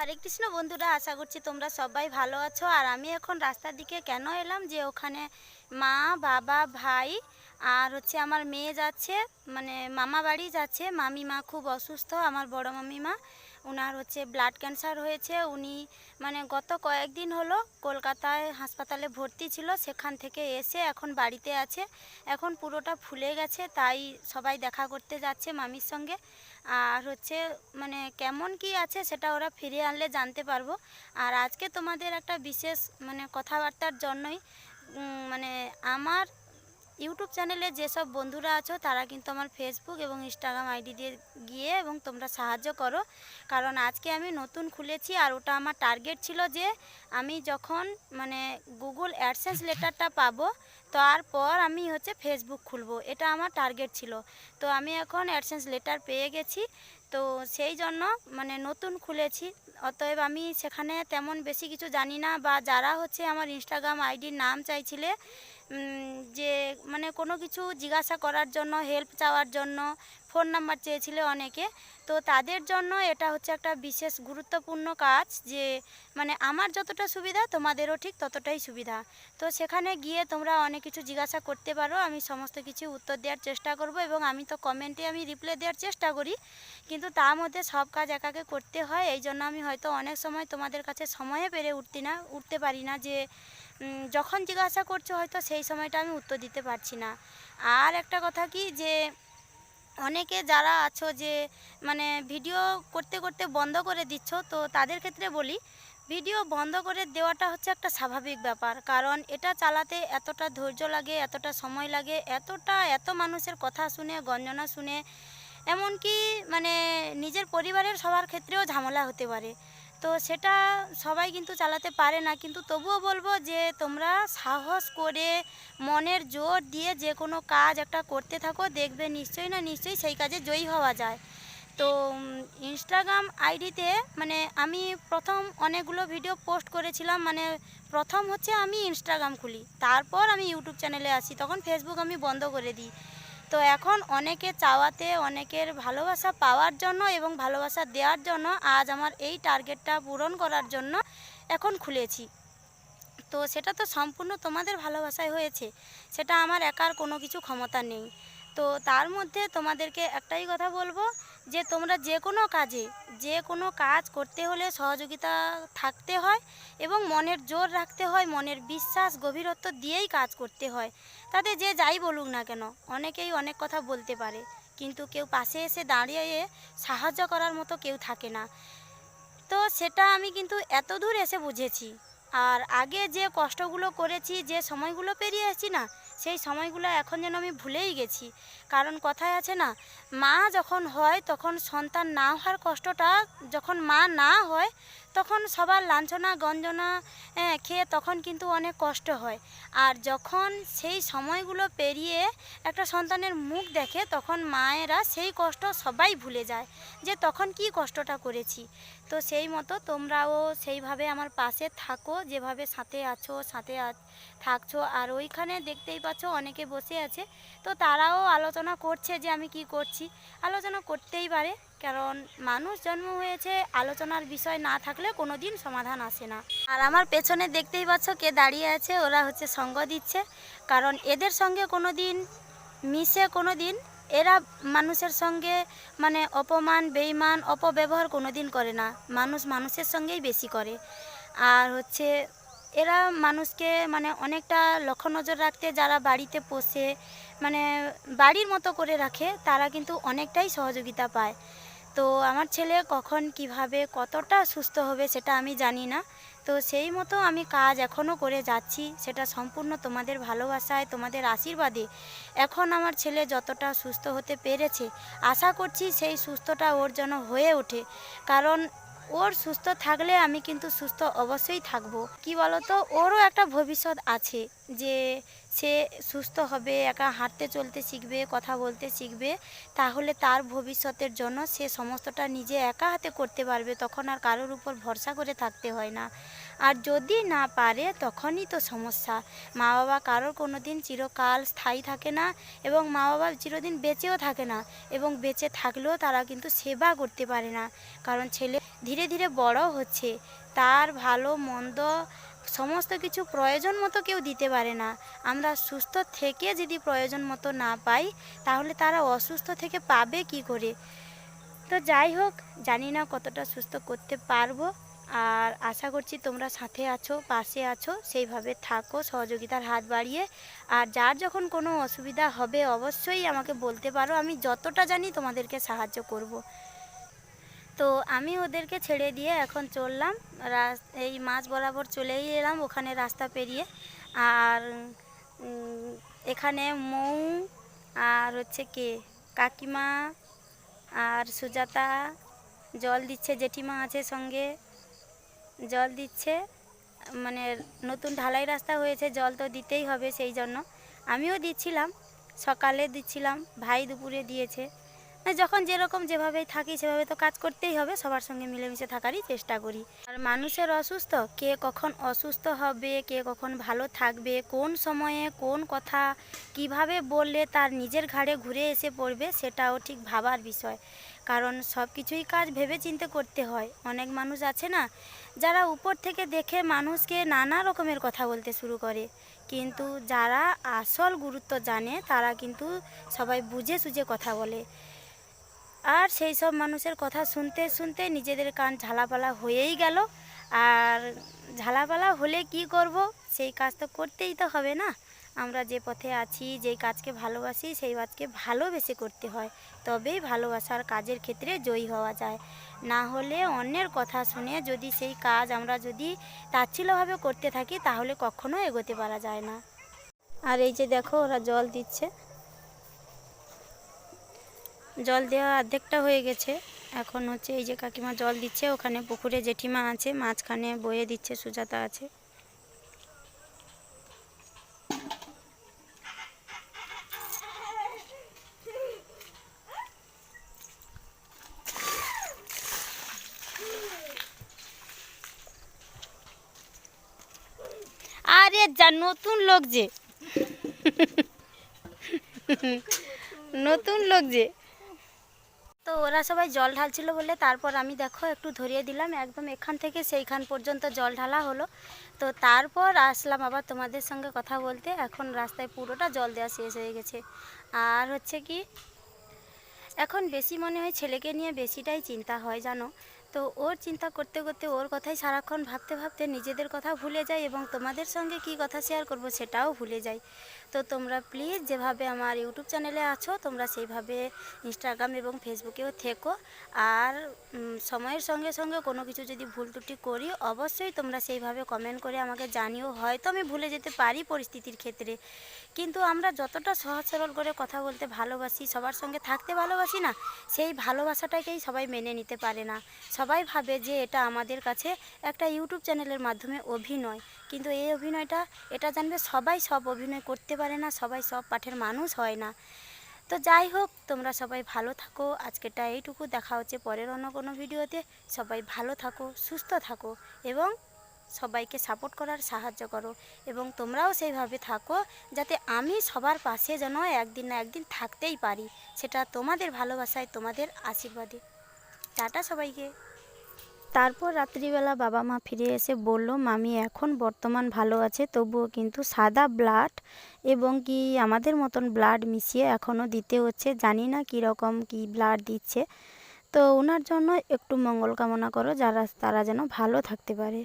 হরে কৃষ্ণ বন্ধুরা, আশা করছি তোমরা সবাই ভালো আছো। আর আমি এখন রাস্তার দিকে কেন এলাম যে ওখানে মা, বাবা, ভাই আর হচ্ছে আমার মেয়ে যাচ্ছে মানে মামা বাড়ি যাচ্ছে। মামি মা খুব অসুস্থ, আমার বড় মামি মা। ওনার হচ্ছে ব্লাড ক্যান্সার হয়েছে। উনি মানে গত কয়েকদিন হলো কলকাতায় হাসপাতালে ভর্তি ছিল, সেখান থেকে এসে এখন বাড়িতে আছে। এখন পুরোটা ফুলে গেছে, তাই সবাই দেখা করতে যাচ্ছে মামির সঙ্গে। আর হচ্ছে মানে কেমন কি আছে সেটা ওরা ফিরিয়ে আনলে জানতে পারব। আর আজকে তোমাদের একটা বিশেষ মানে কথাবার্তার জন্যই মানে আমার ইউটিউব চ্যানেলে যেসব বন্ধুরা আছো, তারা কিন্তু আমার ফেসবুক এবং ইনস্টাগ্রাম আইডি দিয়ে গিয়ে এবং তোমরা সাহায্য করো। কারণ আজকে আমি নতুন খুলেছি আর ওটা আমার টার্গেট ছিল যে আমি যখন মানে গুগল অ্যাডসেন্স লেটারটা পাবো, তারপর আমি হচ্ছে ফেসবুক খুলবো। এটা আমার টার্গেট ছিল। তো আমি এখন অ্যাডসেন্স লেটার পেয়ে গেছি। তো সেই জন্য মানে নতুন খুলেছি। অতএব আমি সেখানে তেমন বেশি কিছু জানি না বা যারা হচ্ছে আমার ইনস্টাগ্রাম আইডির নাম চাইছিলে যে মানে কোনো কিছু জিজ্ঞাসা করার জন্য হেল্প চাওয়ার জন্য ফোন নাম্বার চেয়েছিলে অনেকে। তো তাদের জন্য এটা হচ্ছে একটা বিশেষ গুরুত্বপূর্ণ কাজ যে মানে আমার যতটা সুবিধা, তোমাদেরও ঠিক ততটাই সুবিধা। তো সেখানে গিয়ে তোমরা অনেক কিছু জিজ্ঞাসা করতে পারো, আমি সমস্ত কিছু উত্তর দেওয়ার চেষ্টা করব এবং আমি তো কমেন্টে আমি রিপ্লাই দেওয়ার চেষ্টা করি। কিন্তু তার মধ্যে সব কাজ একাকে করতে হয় এই জন্য আমি হয়তো অনেক সময় তোমাদের কাছে সময়ে পেরে উঠতে না, উঠতে পারি না যে যখন জিজ্ঞাসা করছ হয়তো সেই সময়টা আমি উত্তর দিতে পারছি না। আর একটা কথা কি যে, অনেকে যারা আছো যে মানে ভিডিও করতে করতে বন্ধ করে দিচ্ছ, তো তাদের ক্ষেত্রে বলি, ভিডিও বন্ধ করে দেওয়াটা হচ্ছে একটা স্বাভাবিক ব্যাপার। কারণ এটা চালাতে এতটা ধৈর্য লাগে, এতটা সময় লাগে, এতটা, এত মানুষের কথা শুনে গঞ্জনা শুনে, এমনকি মানে নিজের পরিবারের সবার ক্ষেত্রেও ঝামেলা হতে পারে। তো সেটা সবাই কিন্তু চালাতে পারে না। কিন্তু তবুও বলব যে, তোমরা সাহস করে, মনের জোর দিয়ে যে কোনো কাজ একটা করতে থাকো, দেখবে নিশ্চয়ই না নিশ্চয়ই সেই কাজে জয়ী হওয়া যায়। তো ইনস্টাগ্রাম আইডিতে মানে আমি প্রথম অনেকগুলো ভিডিও পোস্ট করেছিলাম মানে প্রথম হচ্ছে আমি ইনস্টাগ্রাম খুলি। তারপর আমি ইউটিউব চ্যানেলে আসি, তখন ফেসবুক আমি বন্ধ করে দিই। তো এখন অনেকে চাওয়াতে, অনেকের ভালোবাসা পাওয়ার জন্য এবং ভালোবাসা দেওয়ার জন্য আজ আমার এই টার্গেটটা পূরণ করার জন্য এখন খুলেছি। তো সেটা তো সম্পূর্ণ তোমাদের ভালোবাসায় হয়েছে, সেটা আমার একার কোনো কিছু ক্ষমতা নেই। তো তার মধ্যে তোমাদেরকে একটাই কথা বলব যে তোমরা যে কোনো কাজে, যে কোনো কাজ করতে হলে সহযোগিতা থাকতে হয় এবং মনের জোর রাখতে হয়, মনের বিশ্বাস, গভীরত্ব দিয়েই কাজ করতে হয়। তাতে যে যাই বলুক না কেন, অনেকেই অনেক কথা বলতে পারে, কিন্তু কেউ পাশে এসে দাঁড়িয়ে সাহায্য করার মতো কেউ থাকে না। তো সেটা আমি কিন্তু এত দূর এসে বুঝেছি। আর আগে যে কষ্টগুলো করেছি, যে সময়গুলো পেরিয়ে এসেছি না সেই সময়গুলো এখন যেন আমি ভুলেই গেছি। কারণ কথায় আছে না, মা যখন হয় তখন সন্তান না হওয়ার কষ্টটা যখন মা না হয় তখন সবার লাঞ্ছনা, গঞ্জনা খেয়ে তখন কিন্তু অনেক কষ্ট হয়। আর যখন সেই সময়গুলো পেরিয়ে একটা সন্তানের মুখ দেখে তখন মায়েরা সেই কষ্ট সবাই ভুলে যায় যে তখন কি কষ্টটা করেছি। তো সেই মতো তোমরাও সেইভাবে আমার পাশে থাকো, যেভাবে সাথে আছো, সাথে থাকছো। আর ওইখানে দেখতেই পাচ্ছ অনেকে বসে আছে। তো তারাও আলোচনা করছে যে আমি কি করছি। আলোচনা করতেই পারে। কারণ মানুষ জন্ম হয়েছে, আলোচনার বিষয় না থাকলে কোনো দিন সমাধান আসে না। আর আমার পেছনে দেখতেই পাচ্ছ কে দাঁড়িয়ে আছে, ওরা হচ্ছে সঙ্গ দিচ্ছে। কারণ এদের সঙ্গে কোনো দিন মিশে কোনো দিন এরা মানুষের সঙ্গে মানে অপমান, বেইমান, অপব্যবহার কোনো দিন করে না। মানুষ মানুষের সঙ্গেই বেশি করে। আর হচ্ছে এরা মানুষকে মানে অনেকটা লক্ষ্য নজর রাখতে, যারা বাড়িতে পোষে মানে বাড়ির মতো করে রাখে, তারা কিন্তু অনেকটাই সহযোগিতা পায়। তো আমার ছেলে কখন কীভাবে কতটা সুস্থ হবে সেটা আমি জানি না। তো সেই মতো আমি কাজ এখনও করে যাচ্ছি, সেটা সম্পূর্ণ তোমাদের ভালোবাসায়, তোমাদের আশীর্বাদে। এখন আমার ছেলে যতটা সুস্থ হতে পেরেছে, আশা করছি সেই সুস্থটা ওর যেন হয়ে ওঠে। কারণ ওর সুস্থ থাকলে আমি কিন্তু সুস্থ অবশ্যই থাকব। কি বলতো? ওরও একটা ভবিষ্যৎ আছে যে সে সুস্থ হবে, একা হাঁটতে চলতে শিখবে, কথা বলতে শিখবে। তাহলে তার ভবিষ্যতের জন্য সে সমস্তটা নিজে একা হাতে করতে পারবে, তখন আর কারোর উপর ভরসা করে থাকতে হয় না। আর যদি না পারে, তখনই তো সমস্যা। মা বাবা কারোর কোনো দিন চিরকাল স্থায়ী থাকে না এবং মা বাবা চিরদিন বেঁচেও থাকে না এবং বেঁচে থাকলেও তারা কিন্তু সেবা করতে পারে না। কারণ ছেলে ধীরে ধীরে বড় হচ্ছে। তার ভালো, মন্দ সমস্ত কিছু প্রয়োজন মতো কেউ দিতে পারে না। আমরা সুস্থ থেকে যদি প্রয়োজন মতো না পাই, তাহলে তারা অসুস্থ থেকে পাবে কি করে? তো যাই হোক, জানি না কতটা সুস্থ করতে পারব। আর আশা করছি তোমরা সাথে আছো, পাশে আছো, সেইভাবে থাকো, সহযোগিতার হাত বাড়িয়ে। আর যার যখন কোনো অসুবিধা হবে, অবশ্যই আমাকে বলতে পারো। আমি যতটা জানি তোমাদেরকে সাহায্য করব। তো আমি ওদেরকে ছেড়ে দিয়ে এখন চললাম। এই মাছ বরাবর চলেই এলাম ওখানে রাস্তা পেরিয়ে। আর এখানে মৌ আর হচ্ছে কে? কাকিমা আর সুজাতা জল দিচ্ছে, জেঠিমা আছে সঙ্গে। জল দিচ্ছে মানে নতুন ঢালাই রাস্তা হয়েছে, জল তো দিতেই হবে সেই জন্য। আমিও দিচ্ছিলাম, সকালে দিচ্ছিলাম, ভাই দুপুরে দিয়েছে। যখন যেরকম যেভাবে থাকি, সেভাবে তো কাজ করতেই হবে। সবার সঙ্গে মিলেমিশে থাকারই চেষ্টা করি। আর মানুষের অসুস্থ, কে কখন অসুস্থ হবে, কে কখন ভালো থাকবে, কোন সময়ে কোন কথা কীভাবে বললে তার নিজের ঘাড়ে ঘুরে এসে পড়বে, সেটাও ঠিক ভাবার বিষয়। কারণ সব কিছুই কাজ ভেবে চিন্তে করতে হয়। অনেক মানুষ আছে না, যারা উপর থেকে দেখে মানুষকে নানা রকমের কথা বলতে শুরু করে। কিন্তু যারা আসল গুরুত্ব জানে, তারা কিন্তু সবাই বুঝে সুঝে কথা বলে। আর সেই সব মানুষের কথা শুনতে শুনতে নিজেদের কান ঝালাপালা হয়েই গেল। আর ঝালাপালা হলে কি করব? সেই কাজ তো করতেই তো হবে না। আমরা যে পথে আছি, যেই কাজকে ভালোবাসি, সেই কাজকে ভালোবেসে করতে হয়। তবেই ভালোবাসার কাজের ক্ষেত্রে জয়ী হওয়া যায়। না হলে অন্যের কথা শুনে যদি সেই কাজ আমরা যদি তাচ্ছিল্যভাবে করতে থাকি, তাহলে কখনো এগোতে পারা যায় না। আর এই যে দেখো, ওরা জল দিচ্ছে। জল দেওয়া অর্ধেকটা হয়ে গেছে। এখন হচ্ছে এই যে কাকিমা জল দিচ্ছে, ওখানে পুকুরে জেঠিমা আছে, মাঝখানে বয়ে দিচ্ছে, সুজাতা আছে। আরে যা, নতুন লোক যে। নতুন লোক যে। তো ওরা সবাই জল ঢালছিল বলে তারপর আমি দেখো একটু ধরিয়ে দিলাম, একদম এখান থেকে সেইখান পর্যন্ত জল ঢালা হলো। তো তারপর আসলাম আবার তোমাদের সঙ্গে কথা বলতে, এখন রাস্তায় পুরোটা জল দেওয়া শেষ হয়ে গেছে। আর হচ্ছে কি, এখন বেশি মনে হয় ছেলেকে নিয়ে বেশিটাই চিন্তা হয়, জানো? তো ওর চিন্তা করতে করতে ওর কথাই সারাক্ষণ ভাবতে ভাবতে নিজেদের কথা ভুলে যায় এবং তোমাদের সঙ্গে কি কথা শেয়ার করব সেটাও ভুলে যাই তো তোমরা প্লিজ যেভাবে আমার ইউটিউব চ্যানেলে আছো, তোমরা সেইভাবে ইনস্টাগ্রাম এবং ফেসবুকেও থেকো। আর সময়ের সঙ্গে সঙ্গে কোনো কিছু যদি ভুল ত্রুটি করি, অবশ্যই তোমরা সেইভাবে কমেন্ট করে আমাকে জানিও। হয়তো আমি ভুলে যেতে পারি পরিস্থিতির ক্ষেত্রে। কিন্তু আমরা যতটা সহজ সরল করে কথা বলতে ভালোবাসি, সবার সঙ্গে থাকতে ভালোবাসি না, সেই ভালোবাসাটাকেই সবাই মেনে নিতে পারে না। সবাই ভাবে যে এটা আমাদের কাছে একটা ইউটিউব চ্যানেলের মাধ্যমে অভিনয়। কিন্তু এই অভিনয়টা, এটা জানবে সবাই, সব অভিনয় করতে পারে না, সবাই সব পাঠের মানুষ হয় না। তো যাই হোক, তোমরা সবাই ভালো থাকো। আজকেরটা এইটুকু, দেখা হচ্ছে পরের অন্য কোনো ভিডিওতে। সবাই ভালো থাকো, সুস্থ থাকো এবং সবাইকে সাপোর্ট করার সাহায্য করো এবং তোমরাও সেইভাবে থাকো যাতে আমি সবার পাশে যেন একদিন না একদিন থাকতেই পারি। সেটা তোমাদের ভালোবাসায়, তোমাদের আশীর্বাদে। টাটা সবাইকে। তারপর রাত্রিবেলা বাবা মা ফিরে এসে বলল, মামি, এখন বর্তমান ভালো আছে, তবুও কিন্তু সাদা ব্লাড এবং কি আমাদের মতন ব্লাড মিশিয়ে এখনও দিতে হচ্ছে, জানি না কীরকম কী ব্লাড দিচ্ছে। তো ওনার জন্য একটু মঙ্গল কামনা করো, যারা, তারা যেন ভালো থাকতে পারে।